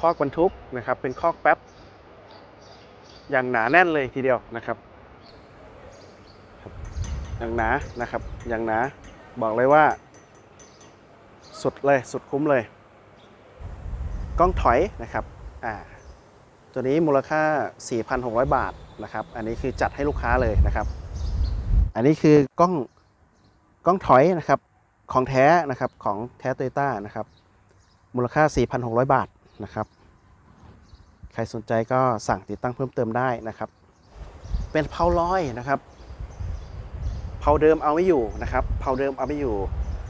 คอกบรรทุกนะครับ เป็นคอกแป๊บ อย่างหนาแน่นเลยทีเดียวนะครับ อย่างหนานะครับ อย่างหนาบอกเลยว่า สุดเลยสุดคุ้มเลย กล้องถอยนะครับอ่าตัวนี้มูลค่า 4,600 บาทนะครับ อันนี้คือจัดให้ลูกค้าเลยนะครับ อันนี้คือกล้องกล้องถอยนะครับ ของแท้นะครับ ของแท้โตโยต้านะครับ มูลค่า 4,600 บาท นะครับ ใครสนใจก็สั่งติดตั้งเพิ่มเติมได้นะครับ เป็นเพาลอยนะครับเพาเดิมเอาไม่อยู่นะครับเพาเดิมเอาไม่อยู่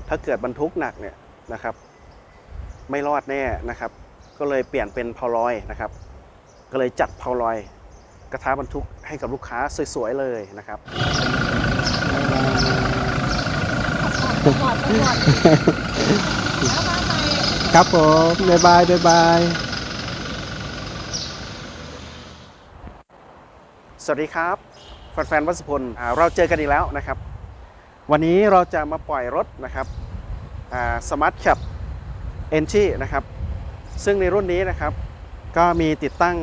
ถ้าเกิดบรรทุกหนักเนี่ยนะครับ ไม่รอดแน่นะครับ ก็เลยเปลี่ยนเป็นเพาลอยนะครับ ก็เลยจัดเพาลอย กระทะบรรทุกให้กับลูกค้าสวยๆเลยนะครับกอดกอดแล้วมาใหม่ ครับผมบ๊ายบายบ๊ายบาย สวัสดีครับ แฟนๆวัสพลอ่าเราเจอกันอีกแล้วนะครับ วันนี้เราจะมาปล่อยรถนะครับสมาร์ทแคปเอนชีนะครับ ซึ่งในรุ่นนี้นะครับ ก็มีติดตั้ง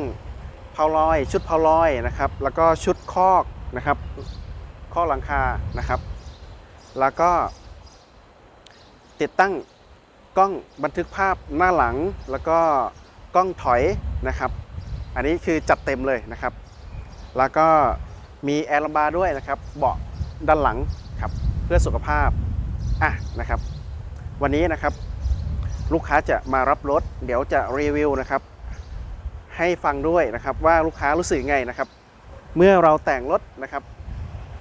เพาลอย ชุดเพาลอยนะครับ แล้วก็ชุดคอกนะครับคอกหลังคานะครับ แล้วก็ติดตั้ง กล้องบันทึกภาพหน้าหลัง แล้วก็กล้องถอยนะครับ อันนี้คือจัดเต็มเลยนะครับ แล้วก็มีแอร์ลมบาร์ด้วยนะครับ เบาะด้านหลังครับเพื่อสุขภาพอะนะครับ วันนี้นะครับ ลูกค้าจะมารับรถ เดี๋ยวจะรีวิวนะครับ ให้ฟังด้วยนะครับว่าลูกค้ารู้สึกยังไงนะครับ เมื่อเราแต่งรถนะครับ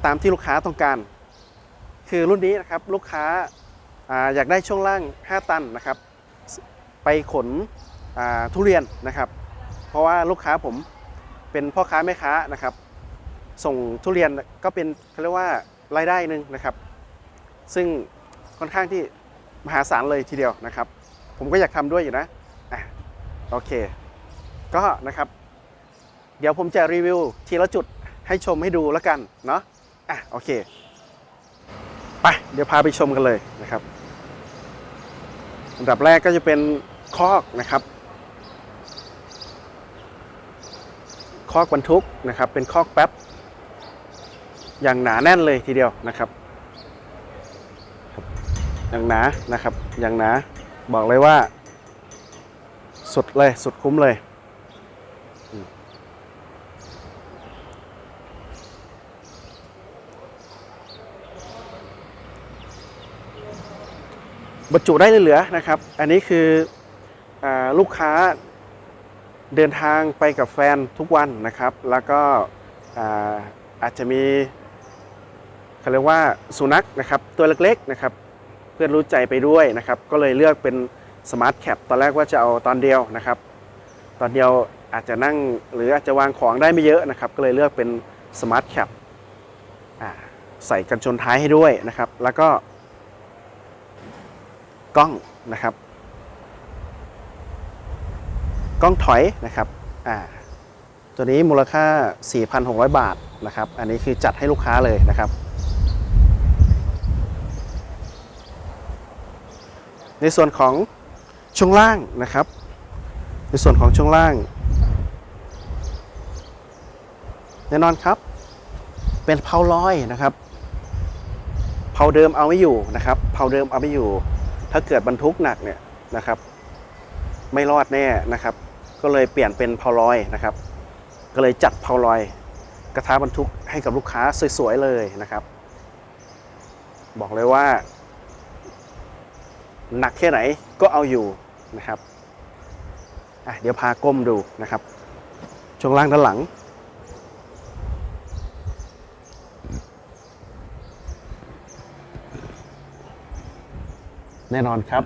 ตามที่ลูกค้าต้องการ คือรุ่นนี้นะครับลูกค้า อยากได้ช่วงล่าง 5 ตันนะครับไปขนทุเรียนนะครับ เพราะว่าลูกค้าผมเป็นพ่อค้าแม่ค้านะครับ ส่งทุเรียนก็เป็นเขาเรียกว่ารายได้หนึ่งนะครับ ซึ่งค่อนข้างที่มหาศาลเลยทีเดียวนะครับ ผมก็อยากทำด้วยอยู่นะอะโอเค ก็นะครับ เดี๋ยวผมจะรีวิวทีละจุดให้ชมให้ดูแล้วกันเนาะอะโอเคไปเดี๋ยวพาไปชมกันเลยนะครับ อันดับแรกก็จะเป็นคอกนะครับ คอกบรรทุกนะครับ เป็นคอกแป๊บ อย่างหนาแน่นเลยทีเดียวนะครับอย่างหนานะครับอย่างหนาบอกเลยว่า สุดเลยสุดคุ้มเลย บรรจุได้เหลือๆนะครับ อันนี้คืออลูกค้าเดินทางไปกับแฟนทุกวันนะครับ แล้วก็อาอาจจะมีเขาเรียกว่าสุนัขนะครับ ตัวเล็กๆนะครับ เพื่อนรู้ใจไปด้วยนะครับ ก็เลยเลือกเป็นสมาร์ทแคปตอนแรกว่าจะเอาตอนเดียวนะครับ ตอนเดียวอาจจะนั่งหรืออาจจะวางของได้ไม่เยอะนะครับ ก็เลยเลือกเป็นสมาร์ทแคปใส่กันชนท้ายให้ด้วยนะครับ แล้วก็ กล้องนะครับ กล้องถอยนะครับอ่าตัวนี้มูลค่า 4,600 บาทนะครับ อันนี้คือจัดให้ลูกค้าเลยนะครับ ในส่วนของช่วงล่างนะครับ ในส่วนของช่วงล่าง แน่นอนครับ เป็นเพาลอยนะครับ เพาเดิมเอาไม่อยู่นะครับ เพาเดิมเอาไม่อยู่ ถ้าเกิดบรรทุกหนักเนี่ยนะครับ ไม่รอดแน่นะครับ ก็เลยเปลี่ยนเป็นเพาลอยนะครับ ก็เลยจัดเพาลอย กระทะบรรทุกให้กับลูกค้าสวยๆเลยนะครับ บอกเลยว่า หนักแค่ไหนก็เอาอยู่นะครับเดี๋ยวพาก้มดูนะครับช่วงล่างด้านหลัง แน่นอนครับ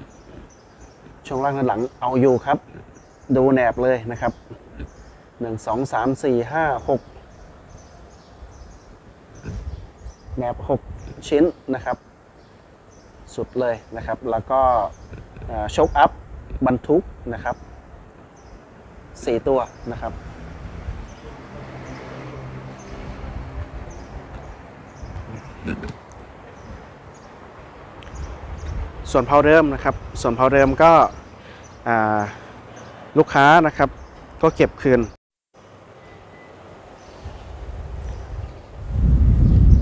ช่วงล่างด้านหลังเอาอยู่ครับ ดูแหนบเลยนะครับหนึ่งสองสามสี่ห้าหกแหนบหกชิ้นนะครับ สุดเลยนะครับ แล้วก็โชคอัพบรรทุกนะครับสี่ตัวนะครับ ส่วนเพาเดิมนะครับ ส่วนเพาเดิมก็ลูกค้านะครับ ก็เก็บคืน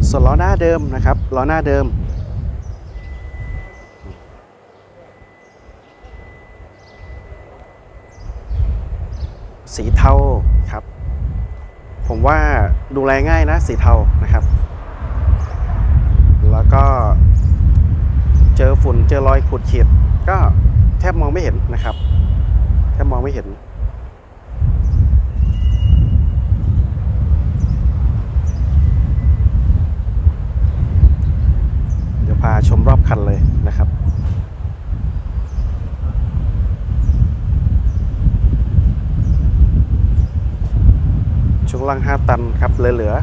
ส่วนล้อหน้าเดิมนะครับล้อหน้าเดิมสีเทาครับ ผมว่าดูแลง่ายนะสีเทานะครับ แล้วก็ เจอฝุ่นเจอรอยขูดขีด ก็แทบมองไม่เห็นนะครับ แทบมองไม่เห็น เดี๋ยวพาชมรอบคันเลยนะครับช่วงล่าง 5 ตันครับเหลือ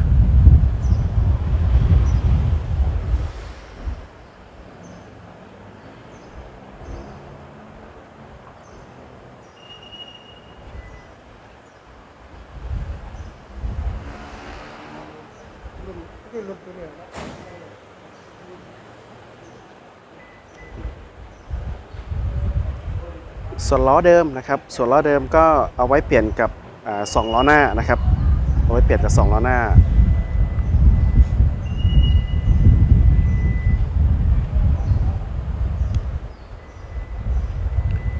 ส่วนล้อเดิมนะครับส่วนล้อเดิมก็เอาไว้เปลี่ยนกับสองล้อหน้านะครับเอาไว้เปลี่ยนกับสองล้อหน้า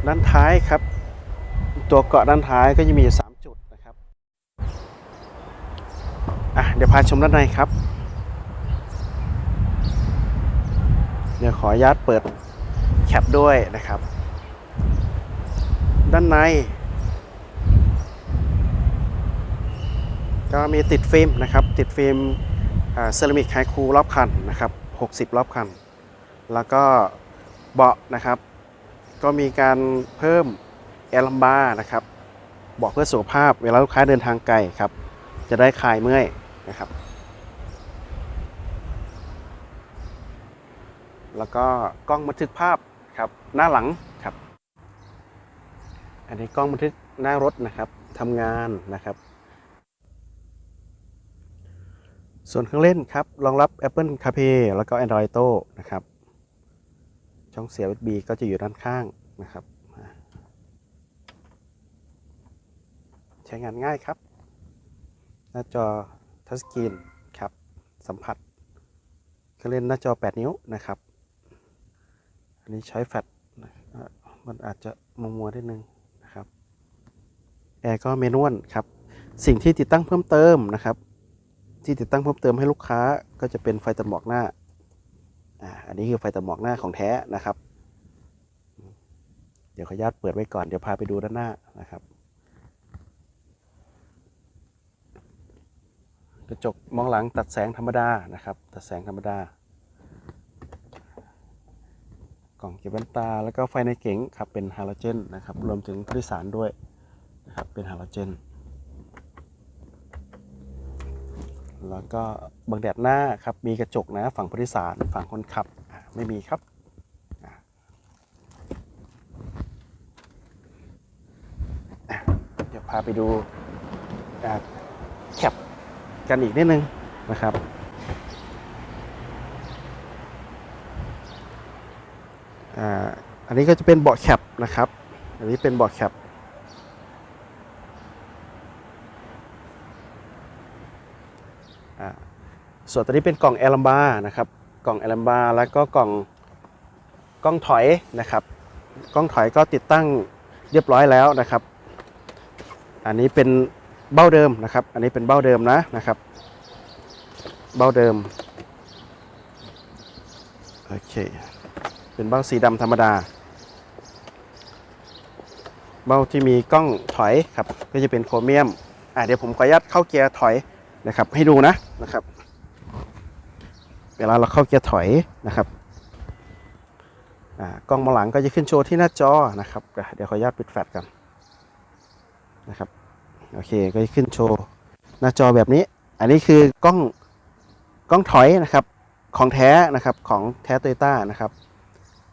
ด้านท้ายครับ ตัวเกาะด้านท้ายก็จะมี 3 จุดนะครับอะเดี๋ยวพาชมด้านในครับ เดี๋ยวขออนุญาตเปิดแคปด้วยนะครับ ด้านใน ก็มีติดฟิล์มนะครับ ติดฟิล์มเซรามิกไฮคูรอบคันนะครับ 60 รอบคัน แล้วก็เบาะนะครับ ก็มีการเพิ่มแอลลัมบาร์นะครับเบาะเพื่อสุขภาพเวลาลูกค้าเดินทางไกลครับ จะได้คลายเมื่อยนะครับ แล้วก็กล้องบันทึกภาพครับหน้าหลัง อันนี้กล้องบันทึกหน้ารถนะครับทำงานนะครับ ส่วนเครื่องเล่นครับรองรับ Apple CarPlay แล้วก็ Android Auto นะครับ ช่องเสียบ USB ก็จะอยู่ด้านข้างนะครับ ใช้งานง่ายครับ หน้าจอทัชสกรีนครับ สัมผัสเครื่องเล่นหน้าจอ 8 นิ้วนะครับ อันนี้ใช้แฟลชมันอาจจะมัวมัวๆนิดนึง แอร์ก็เมนวลครับ สิ่งที่ติดตั้งเพิ่มเติมนะครับ ที่ติดตั้งเพิ่มเติมให้ลูกค้าก็จะเป็นไฟตัดหมอกหน้าอันนี้คือไฟตัดหมอกหน้าของแท้นะครับ เดี๋ยวขออนุญาตเปิดไว้ก่อน เดี๋ยวพาไปดูด้านหน้านะครับ กระจกมองหลังตัดแสงธรรมดานะครับ ตัดแสงธรรมดากล่องเก็บแว่นตา แล้วก็ไฟในเก๋งครับเป็นฮาโลเจนนะครับ รวมถึงผู้โดยสารด้วย นะครับ เป็นฮาโลเจน แล้วก็บังแดดหน้าครับ มีกระจกนะ ฝั่งผู้โดยสาร ฝั่งคนขับ ไม่มีครับเดี๋ยวพาไปดูแคปกันอีกนิดนึงนะครับอันนี้ก็จะเป็นเบาะแคปนะครับ อันนี้เป็นเบาะแคป อ่า ส่วนตัวนี้เป็นกล่องแอลัมบานะครับกล่องแอลัมบาแล้วก็กล่องกล้องถอยนะครับ กล้องถอยก็ติดตั้งเรียบร้อยแล้วนะครับ อันนี้เป็นเบ้าเดิมนะครับ อันนี้เป็นเบ้าเดิมนะนะครับ เบ้าเดิมโอเคเป็นเบ้าสีดำธรรมดา เบ้าที่มีกล้องถอยครับก็จะเป็นโครเมียมอะเดี๋ยวผมขออนุญาตเข้าเกียร์ถอยนะครับ ให้ดูนะนะครับ เวลาเราเข้าเกียร์ถอยนะครับกล้องมองหลังก็จะขึ้นโชว์ที่หน้าจอนะครับ เดี๋ยวขออนุญาตปิดแฟลชกันนะครับโอเคก็จะขึ้นโชว์หน้าจอแบบนี้ อันนี้คือกล้องกล้องถอยนะครับของแท้นะครับของแท้โตโยต้านะครับ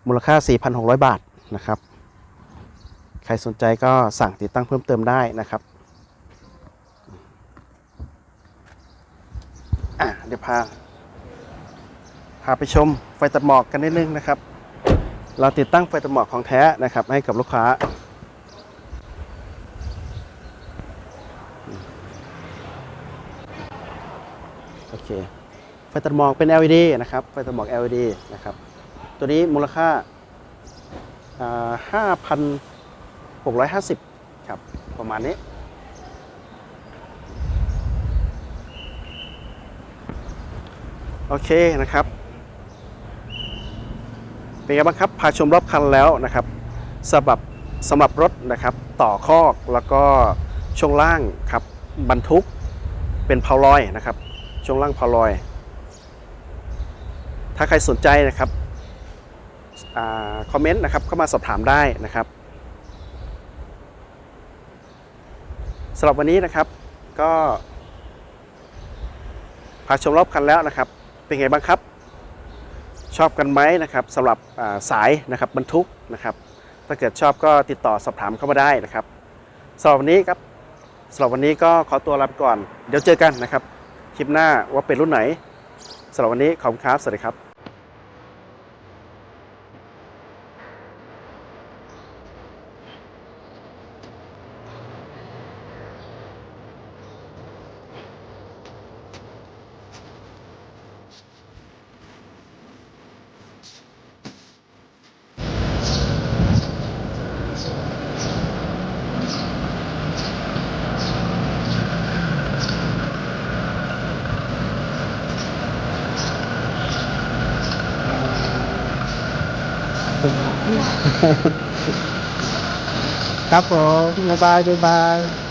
มูลค่า 4,600 บาทนะครับ ใครสนใจก็สั่งติดตั้งเพิ่มเติมได้นะครับเดี๋ยวพา พาไปชมไฟตัดหมอกกันนิดนึงนะครับ เราติดตั้งไฟตัดหมอกของแท้นะครับ ให้กับลูกค้า โอเค ไฟตัดหมอกเป็น LED นะครับ ไฟตัดหมอก LED นะครับ ตัวนี้มูลค่า5,650 ครับ ประมาณนี้โอเคนะครับ เป็นไงบ้างครับพาชมรอบคันแล้วนะครับสำหรับสำหรับรถนะครับต่อคอกแล้วก็ช่วงล่างครับบรรทุกเป็นเพาลอยนะครับช่วงล่างเพาลอย ถ้าใครสนใจนะครับอคอมเมนต์นะครับเข้ามาสอบถามได้นะครับสำหรับวันนี้นะครับก็พาชมรอบคันแล้วนะครับ เป็นไงบ้างครับ ชอบกันไหมนะครับสำหรับสายนะครับบรรทุกนะครับถ้าเกิดชอบก็ติดต่อสอบถามเข้ามาได้นะครับสำหรับวันนี้ครับสำหรับวันนี้ก็ขอตัวลาไปก่อน เดี๋ยวเจอกันนะครับ คลิปหน้าว่าเป็นรุ่นไหนสำหรับวันนี้ขอบคุณครับ สวัสดีครับ ครับผมบ๊ายบายบ๊ายบาย